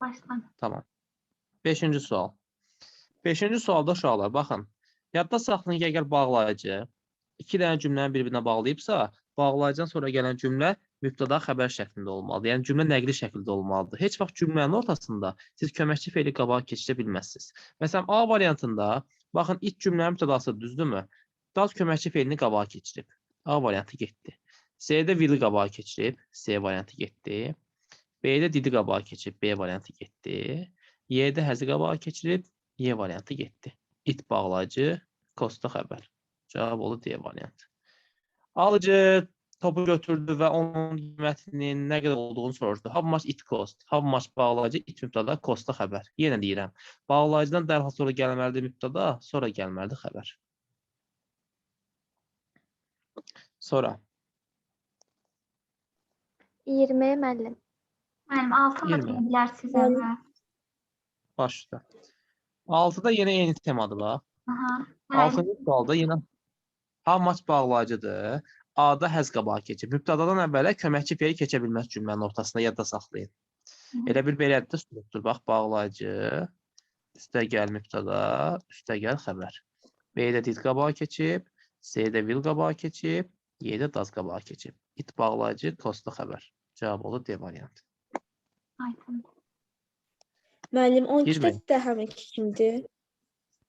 Baştan. Tamam. Beşinci sual. Beşinci sualda uşaqlar, baxın. Yadda saxlayın ki, əgər bağlayıcı iki dənə cümləni bir-birinə bağlayıbsa, bağlayıcıdan sonra gələn cümlə mübtəda xəbər şəklində olmalıdır. Yəni cümlə nəqli şəkildə olmalıdır. Heç vaxt cümlənin ortasında siz köməkçi feili qabağa keçirə bilməzsiniz. Məsələn, A variantında baxın ilk cümlənin mübtədası düzdürmü? Daz köməkçi feilini qabağa keçirib. A variantı getdi. C-də will qabağa keçirib. C variantı getdi. B-də didi qabağa keçib. B variantı getdi. Y-də həzi qabağa keçirib. Y variantı getdi. İt bağlayıcı, kosta xəbər. Cavab oldu D variantı. Alıcı topu götürdü və onun qiymətinin nə qədər olduğunu soruşdu. How much it cost? How much bağlayıcı it mübtəda, kosta xəbər. Yenə deyirəm. Bağlayıcıdan dərhal sonra gəlməlidir mübtəda, sonra gəlməlidir xəbər. Sonra 20 müəllim. Altını da Yirmi. deyə Müəllim. əvvəl. başda. 6-da yenə eyni temadır bax. Aha. Müəllim, 6-cı sualda yenə how much bağlayıcıdır. A-da həz qabağa keçir. Mübtədadan əvvələ köməkçi feil keçə bilməz cümlənin ortasında yadda saxlayın. Hı. Elə bir belədir də struktur. Bax bağlayıcı, üstə gəl mübtəda, üstə gəl xəbər. B-də did qabağa keçib, C-də will qabağa keçib, Y-də daz qabağa keçib. İt bağlayıcı, kosta xəbər. Cavab olur D variantı. Aydın. Müəllim 12 Yirmi. də həminki kimdir?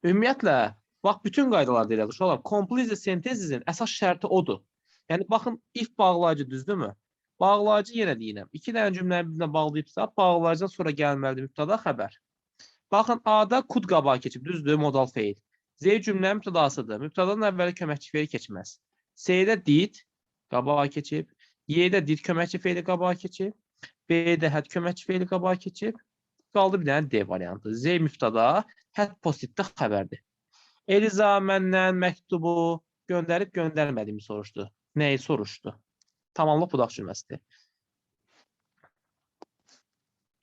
Ümumiyyətlə, bax bütün qaydalar deyilir. Uşaqlar, completion sentezin əsas şərti odur. Yəni baxın, if bağlayıcı düzdürmü? Bağlayıcı yenə deyirəm. İki dənə cümləni bir-birinə bağlayıbsa, bağlayıcıdan sonra gəlməlidir mübtəda xəbər. Baxın, A-da kud qabağa keçib, düzdür, modal feil. Z cümlənin mübtədasıdır. Mübtədadan əvvəl köməkçi feil keçməz. C-də did qabağa keçib, Y-də did köməkçi feili qabağa keçib, B-də həd köməkçi feili qabağa keçib. Qaldı bir dənə D variantı. Z mübtəda, həd postitdə xəbərdir. Eliza məndən məktubu göndərib göndərmədiyimi soruşdu. Nəyi soruşdu? Tamamlıq budaq cümləsidir.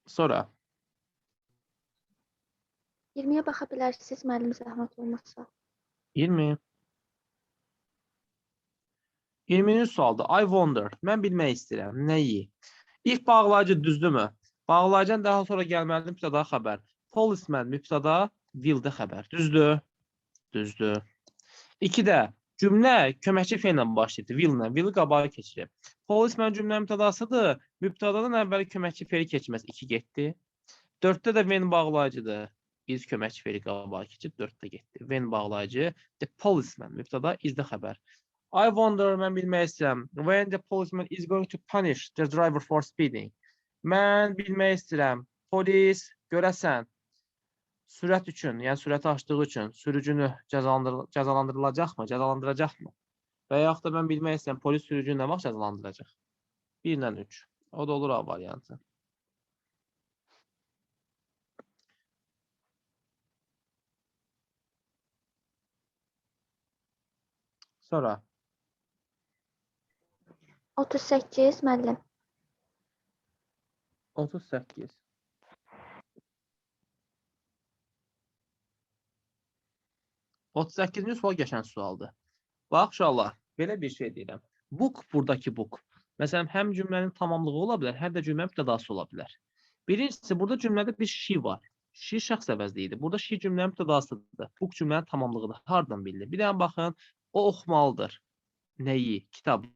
Sonra 20-yə baxa bilərsiniz müəllim zəhmət olmazsa. 20. 20-ci sualda I wonder. Mən bilmək istəyirəm. Nəyi? İlk bağlayıcı düzdürmü? Bağlayıcıdan daha sonra gəlməlidir mübtəda xəbər. Policeman mübtəda, will-də xəbər. Düzdür? Düzdür. 2-də cümlə köməkçi feillə başlayır. Will-lə. Will-i qabağa keçirib. Policeman cümlə mübtədasıdır. Mübtədadan əvvəl köməkçi feili keçməz. 2 getdi. 4-də də when bağlayıcıdır. Biz köməkçi feili qabağa keçib 4-də getdi. When bağlayıcı, the policeman mübtəda is-də xəbər. I wonder, mən bilmək istəyirəm. When the policeman is going to punish the driver for speeding. Mən bilmək istəyirəm. Polis görəsən sürət üçün, yəni sürəti aşdığı üçün sürücünü cəzalandır cəzalandırılacaqmı, cəzalandıracaqmı? Və yaxud da mən bilmək istəyirəm, polis sürücünü nə vaxt cəzalandıracaq? 1 ilə 3. O da olur A variantı. Sonra 38 müəllim. 38. Otuz səkkizinci sual qəşəng sualdır. Bax uşaqlar, belə bir şey deyirəm. Book buradakı book. Məsələn, həm cümlənin tamamlığı ola bilər, həm də cümlənin mübtədası ola bilər. Birincisi, burada cümlədə bir she var. She şəxs əvəzliyidir. Burada she cümlənin mübtədasıdır. Book cümlənin tamamlığıdır. Hardan bilinir? Bir dənə baxın, o oxumalıdır. Nəyi? Kitabı.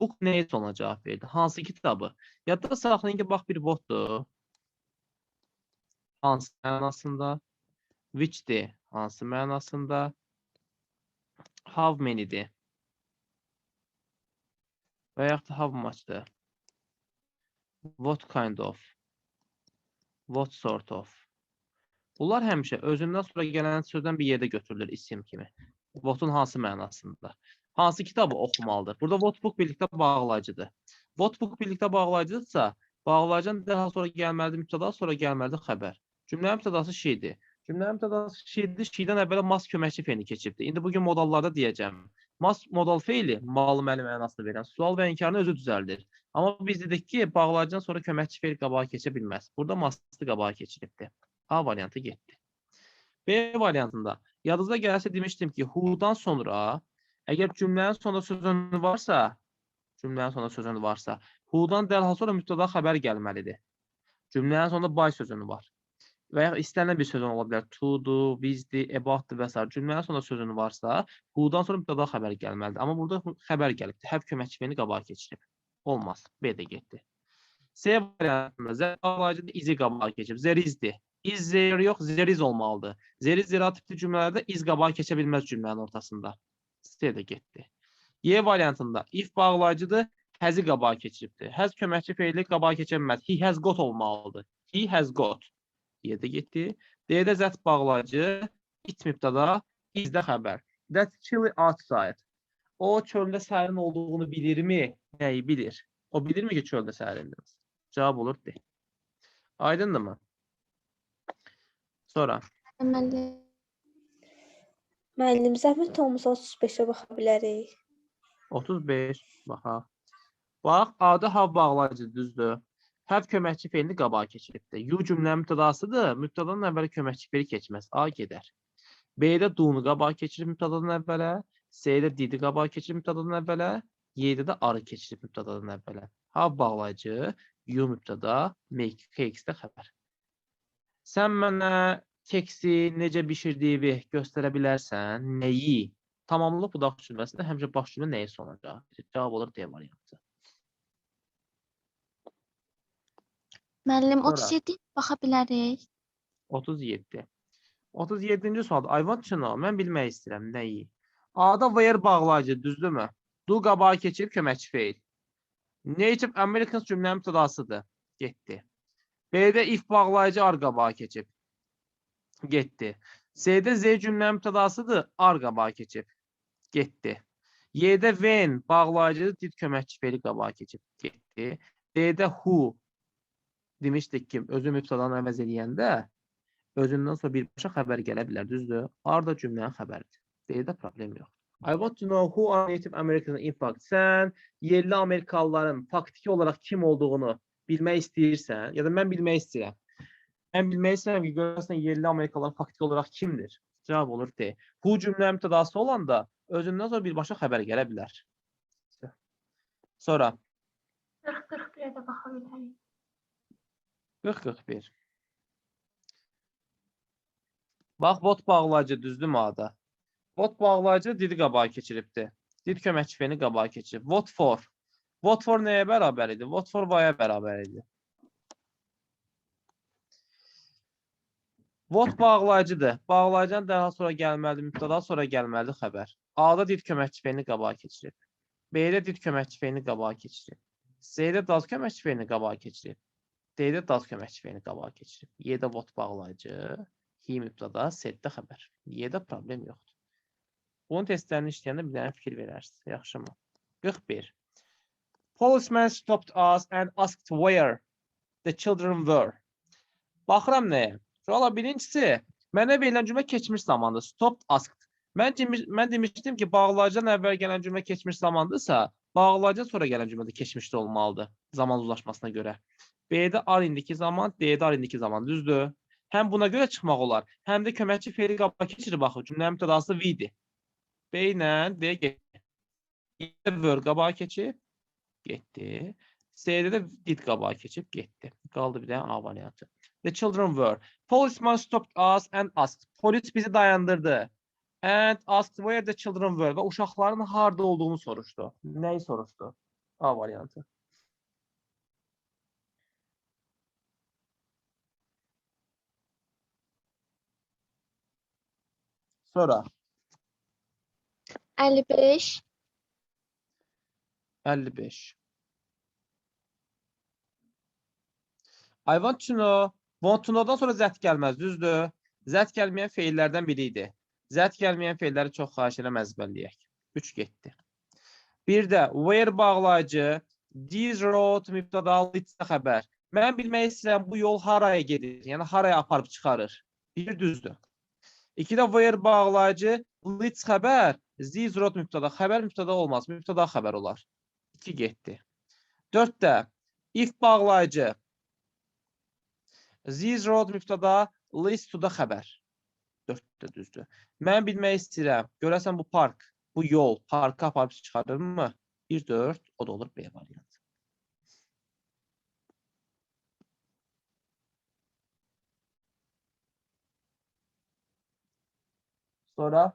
Book nəyə ona cavab verdi? Hansı kitabı? Yadda saxlayın ki, bax bir botdur. Hansı mənasında? Which'dir? Hansı mənasında? How many'dir? Və da how much'dır? What kind of? What sort of? Bunlar həmişə özündən sonra gələn sözdən bir yerdə götürülür isim kimi. What'un hansı mənasında? Hansı kitabı oxumalıdır? Burada what book birlikdə bağlayıcıdır. What book birlikdə bağlayıcıdırsa, bağlayıcının daha sonra gəlməlidir mübtəda, sonra gəlməlidir xəbər. Cümlənin mübtədası şeydir. Cümlənin mübtədası şeydir, şeydən əvvələ mas köməkçi feilini keçibdi. İndi bugün modallarda deyəcəm. Mas modal feili malı məli mənasını verən sual və inkarını özü düzəldir. Amma biz dedik ki, bağlayıcıdan sonra köməkçi feil qabağa keçə bilməz. Burada maslı qabağa keçiribdi. A variantı getdi. B variantında yadınıza gəlsə demişdim ki, who-dan sonra əgər cümlənin sonunda söz önü varsa, cümlənin sonunda söz önü varsa, who-dan dərhal sonra mübtəda xəbər gəlməlidir. Cümlənin sonunda by sözünü var. Və ya istənilən bir sözün ola bilər. To-dur, with-dir, about-dur və s. Cümlənin sonunda sözün varsa, who-dan sonra mübtəda xəbər gəlməlidir. Amma burada xəbər gəlibdir. Have köməkçi fe'lini qabağa keçirib. Olmaz. B də getdi. C variantında Z bağlayıcıda izi qabağa keçib. There is-dir. Is there yox, there is olmalıdır. There is zira tipli cümlələrdə iz qabağa keçə bilməz cümlənin ortasında. C də getdi. Y variantında if bağlayıcıdır, has'i qabağa keçiribdir. Has köməkçi feili qabağa keçə bilməz. He has got olmalıdır. He has got. Y də getdi. D-də zət bağlayıcı, it mübtəda, is də xəbər. That chilly outside. O çöldə sərin olduğunu bilirmi? Nəyi bilir? O bilirmi ki çöldə sərindir? Cavab olur D. Aydındırmı? Sonra Müəllim, Müəllim, zəhmət olmasa 35-ə baxa bilərik. 35 baxaq. Bax, adı hav bağlayıcı düzdür. Have köməkçi feilini qabağa keçiribdir. You cümlənin mübtədasıdır. Mübtədanın əvvəli köməkçi feili keçməz. A gedər. B-də do-nu qabağa keçirib mübtədadan əvvələ. C-də did-i qabağa keçirib mübtədadan əvvələ. Y-də də arı keçirib mübtədadan əvvələ. Have bağlayıcı, you mübtəda, make, cakes də xəbər. Sən mənə keksi necə bişirdiyini göstərə bilərsən? Nəyi? Tamamlıq budaq cümləsində həmişə baş cümlə nəyi sonacaq? Cavab olur D variantı. Müəllim Sonra. 37 baxa bilərik. 37. 37-ci sualda I want to know. Mən bilmək istəyirəm nəyi? A-da where bağlayıcı, düzdürmü? Do qabağa keçib köməkçi feil. Native Americans cümlənin mübtədasıdır. Getdi. B-də if bağlayıcı ar qabağa keçib. Getdi. C-də Z cümlənin mübtədasıdır, ar qabağa keçib. Getdi. Y-də when bağlayıcı did köməkçi feili qabağa keçib. Getdi. D-də who demişdik ki, özü mübtədanı əvəz eləyəndə özündən sonra birbaşa xəbər gələ bilər, düzdür? Arda cümlənin xəbəridir. Deyir də problem yox. I want to know who are Native Americans in fact. Sən yerli Amerikalıların faktiki olaraq kim olduğunu bilmək istəyirsən, ya da mən bilmək istəyirəm. Mən bilmək istəyirəm ki, görəsən yerli Amerikalılar faktiki olaraq kimdir? Cavab olur D. Who cümlənin mübtədası olanda özündən sonra birbaşa xəbər gələ bilər. Sonra 40-41-ə də baxa bilərik. 40-41. Bax, bot bağlayıcı düzdürmü ada? Bot bağlayıcı didi qabağa keçiribdi. Did köməkçi fe'lini qabağa keçirib. What for? What for nəyə bərabər idi? What for why-a bərabər idi. What bağlayıcıdır. Bağlayıcıdan daha sonra gəlməlidir, mübtəda sonra gəlməlidir xəbər. A-da did köməkçi fe'lini qabağa keçirib. B-də did köməkçi fe'lini qabağa keçirib. C-də does köməkçi fe'lini qabağa keçirib. D-də does köməkçi fe'lini qabağa keçirib. Y-də what bağlayıcı, he mübtəda, Z-də xəbər. Y-də problem yoxdur. Bunun testlərini işləyəndə bir dənə fikir verərsiniz. Yaxşımı? 41. Policeman stopped us and asked where the children were. Baxıram nəyə? Valla birincisi, mənə verilən cümlə keçmiş zamandır. Stopped asked. Mən, demiş, mən demişdim ki, bağlayıcıdan əvvəl gələn cümlə keçmiş zamandırsa, bağlayıcıdan sonra gələn cümlə də keçmişdə olmalıdır zaman uzlaşmasına görə. B-də are indiki zaman, D-də are indiki zaman. Düzdür? Həm buna görə çıxmaq olar, həm də köməkçi feili qabağa keçirir baxın. Cümlənin mübtədası V-dir. B ilə D getdi. Y-də were qabağa keçib, getdi. C-də də did qabağa keçib, getdi. Qaldı bir dənə A variantı. The children were. Policeman stopped us and asked. Polis bizi dayandırdı. And asked where the children were. Və uşaqların harda olduğunu soruşdu. Nəyi soruşdu? A variantı. Sonra 55, 55. I want to know. Want to know-dan sonra zət gəlməz, düzdür? Zət gəlməyən feillərdən biri idi. Zət gəlməyən feilləri çox xahiş edirəm əzbərləyək. 3 getdi. Bir də where bağlayıcı, this road mübtəda leads xəbər. Mən bilmək istəyirəm bu yol haraya gedir? Yəni haraya aparıb çıxarır? Bir düzdür. İki də where bağlayıcı, leads xəbər, this road mübtəda, xəbər mübtəda olmaz, mübtəda xəbər olar. 2 getdi. 4 də if bağlayıcı, This road müftada, list to da xəbər. Dörddə düzdür. Mən bilmək istəyirəm, görəsən bu park, bu yol parka aparıb çıxarırmı? 1 4 o da olur B variantı. Sonra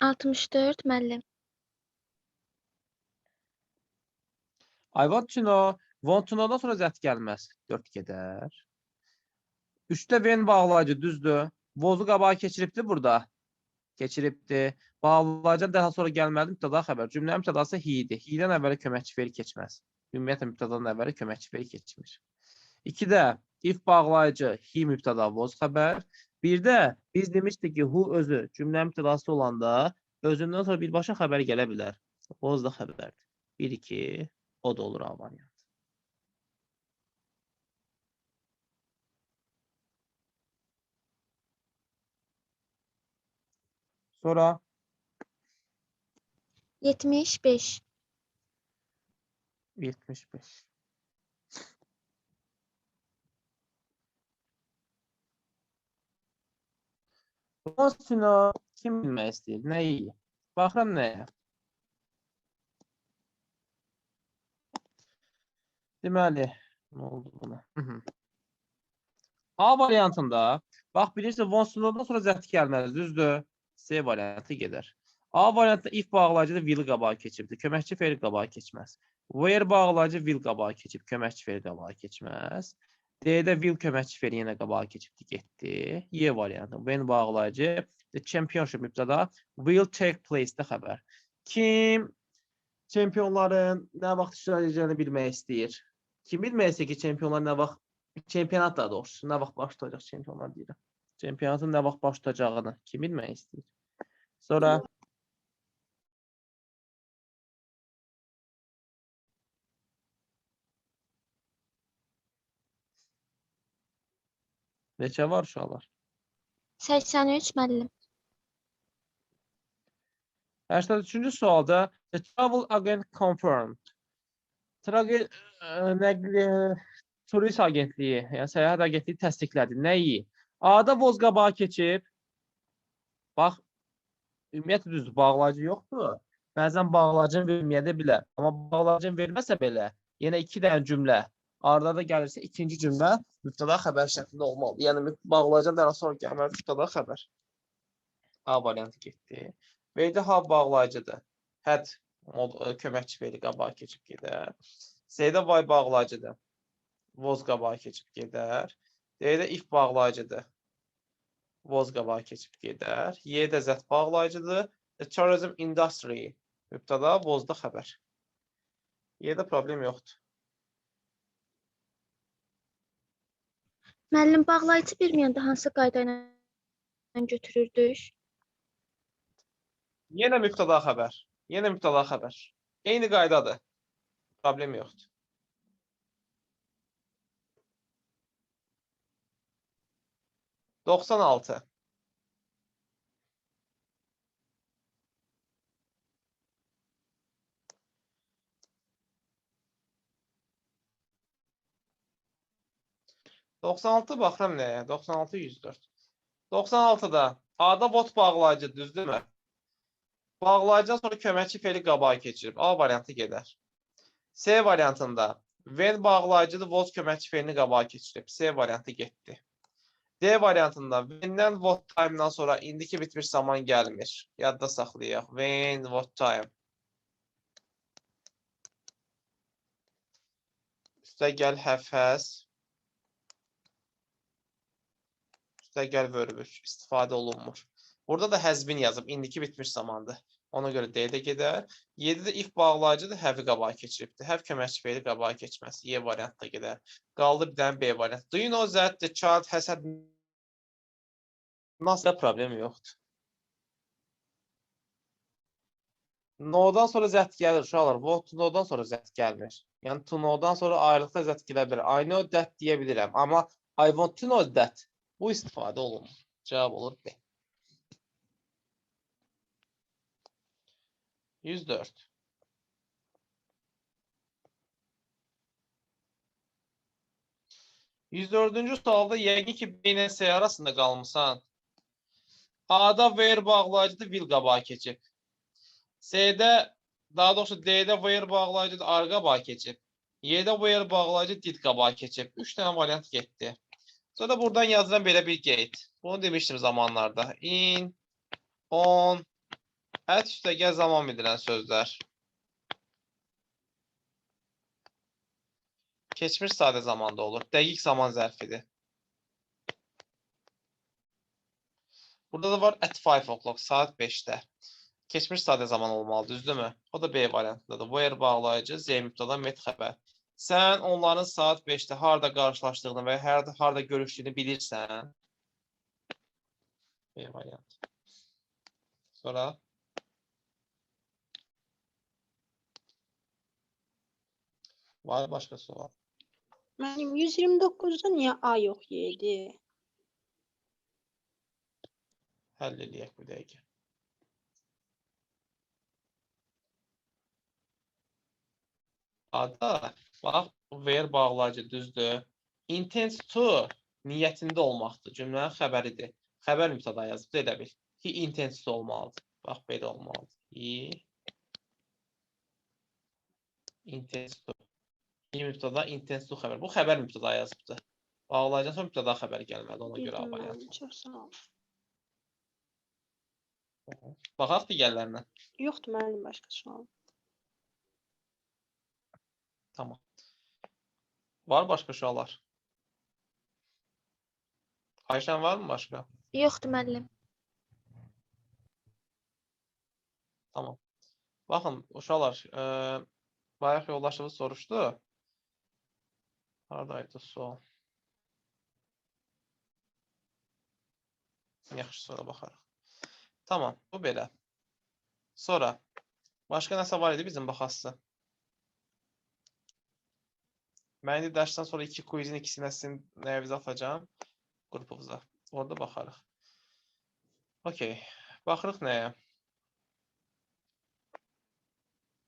64 müəllim. I want to know Know-dan sonra zət gəlməz. 4 gedər. 3-də when bağlayıcı düzdür. Vozu qabağa keçiribdi burada. Keçiribdi. Bağlayıcı daha sonra gəlməli mübtəda xəbər. Cümlənin mübtədası he idi. He-dən əvvələ köməkçi feri keçməz. Ümumiyyətlə mübtədadan əvvələ köməkçi feri keçmir. 2-də if bağlayıcı he mübtəda voz xəbər. 1-də biz demişdik ki, who özü cümlənin mübtədası olanda özündən sonra birbaşa xəbər gələ bilər. Voz da xəbərdir. 1 2 o da olur A variantı. Sonra 75 75. Sonsuna kim bilmək istəyir? Nəyi? Baxıram nəyə? Deməli, nə oldu buna? A variantında, bax bilirsən, Vonsunodan sonra zətti gəlməli, düzdür? C variantı gedər. A variantında if bağlayıcı da will qabağa keçibdi. Köməkçi fe'l qabağa keçməz. Where bağlayıcı will qabağa keçib, köməkçi fe'l qabağa keçməz. D-də will köməkçi fe'l yenə qabağa keçibdi, getdi. Y variantı. When bağlayıcı the championship mübtəda will take place-də xəbər. Kim çempionların nə vaxt iştirak edəcəyini bilmək istəyir? Kim bilmək istəyir ki, çempionlar nə vaxt çempionat daha doğrusu nə vaxt başlayacaq çempionlar deyirəm. Çempionatın nə vaxt başlayacağını kim bilmək istəyir? Sonra neçə var uşaqlar? 83 müəllim. 83-cü sualda the travel agent confirmed. Trage nəqli turist agentliyi, yəni səyahət agentliyi təsdiqlədi. Nəyi? A-da voz qabağa keçib. Bax, ümumiyyətlə düzdür, bağlayıcı yoxdur. Bəzən bağlayıcını verməyə də bilər. Amma bağlayıcını verməsə belə, yenə iki dənə cümlə arda da gəlirsə ikinci cümlə mübtəda xəbər şəklində olmalı. Yəni bağlayıcıdan daha sonra gəlməli mübtəda xəbər. A variantı getdi. V-də ha bağlayıcıdır. Had mod ə, köməkçi veri qabağa keçib gedər. C-də vay bağlayıcıdır. Voz qabağa keçib gedər. D-də if bağlayıcıdır. Voz qabağa keçib gedər. Y-də zət bağlayıcıdır. The tourism industry mübtəda vozda xəbər. Y-də problem yoxdur. Müəllim bağlayıcı bilməyəndə hansı qayda ilə götürürdük? Yenə mübtəda xəbər. Yenə mübtəda xəbər. Eyni qaydadır. Problem yoxdur. Doxsan altı. Doxsan altı baxıram nəyə? Doxsan altı yüz dörd. Doxsan altıda A-da bot bağlayıcı düzdürmü? Bağlayıcıdan sonra köməkçi feli qabağa keçirib. A variantı gedər. C variantında when bağlayıcıdır, was köməkçi felini qabağa keçirib. C variantı getdi. D variantında when-dən what time-dan sonra indiki bitmiş zaman gəlmir. Yadda saxlayaq. When, what time. Üstə gəl have has. Üstə gəl verb istifadə olunmur. Burada da has been yazıb. İndiki bitmiş zamandır. Ona görə D-də gedər. 7-də if bağlayıcıdır, have qabağa keçiribdir. Have köməkçi feili qabağa keçməz. Y variantda gedər. Qaldı bir dənə B variant. Do you know that the child has had Nasıl problem yoxdur. No-dan sonra zət gəlir uşaqlar. What to know-dan sonra zət gəlmir. Yəni to know-dan sonra ayrılıqda zət gələ bilər. I know that deyə bilirəm. Amma I want to know that bu istifadə olunmur. Cavab olur B. 104. Yüz dördüncü sualda yəqin ki, B arasında qalmısan. A-da where bağlayıcıdır, will qabağa keçib. C-də, daha doğrusu D-də where bağlayıcıdır, ar qabağa keçib. Y-də where bağlayıcı did qabağa keçib. Üç dənə variant getdi. Sonra buradan yazılan belə bir gate. Bunu demişdim zamanlarda. In, on, üstə gəl zaman bildirən sözlər. Keçmiş sadə zamanda olur. Dəqiq zaman zərfidir. Burada da var at 5 o'clock, saat 5-də. Keçmiş sadə zaman olmalı, düzdürmü? O da B variantındadır. Where bağlayıcı, Z mübtəda, met xəbər. Sən onların saat 5-də harda qarşılaşdığını və harda harda görüşdüyünü bilirsən. B variant. Sonra var başqa sual. Mənim 129-da niyə A yox yedi? Həll eləyək bu dəqiqə. Ada, bax, where bağlayıcı düzdür. Intends to niyyətində olmaqdır. Cümlənin xəbəridir. Xəbər mübtəda yazıb elə bil. He intends to olmalıdır. Bax, belə olmalıdır. He intends to. He mübtəda intends to xəbər. Bu xəbər mübtəda yazıbdır. Bağlayıcı sonra mübtəda xəbər gəlməli ona görə A variantı. Baxaq digərlərinə. Yoxdur müəllim başqa sual. Tamam. Var başqa suallar? Ayşən var mı başqa? Yoxdur müəllim. Tamam. Baxın, uşaqlar, e, bayaq yoldaşımız soruşdu. Haradaydı sual? Yaxşı, sonra baxarıq. Tamam, bu belə. Sonra, başqa nəsə var idi bizim baxası? Mən indi dərsdən sonra iki quizin ikisinə sizin nəyinizə atacağım qrupunuza. Orada baxarıq. Okey. Baxırıq nəyə?